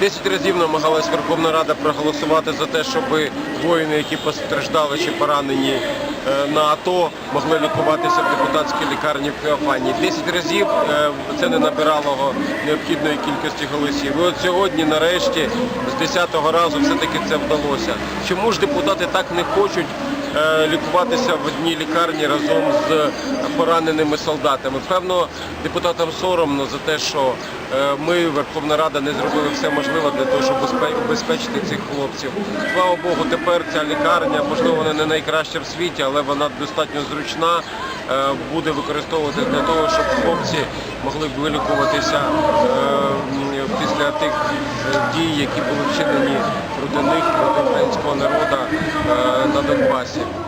10 разів намагалась Верховна Рада проголосувати за те, щоб воїни, які постраждали чи поранені е, на АТО, могли лікуватися в депутатській лікарні в Феофанії. 10 разів е, це не набирало необхідної кількості голосів. І от сьогодні, нарешті, з 10-го разу все-таки це вдалося. Чому ж депутати так не хочуть лікуватися в одній лікарні разом з пораненими солдатами? Певно, депутатам соромно за те, що е, ми, Верховна Рада, не зробили все можливе для того, щоб безпе- убезпечити цих хлопців. Слава Богу, тепер ця лікарня, можливо, вона не найкраща в світі, але вона достатньо зручна, е, буде використовуватися для того, щоб хлопці могли вилікуватися е, після тих е, дій, які були вчинені проти них, проти українського народу no Croácia.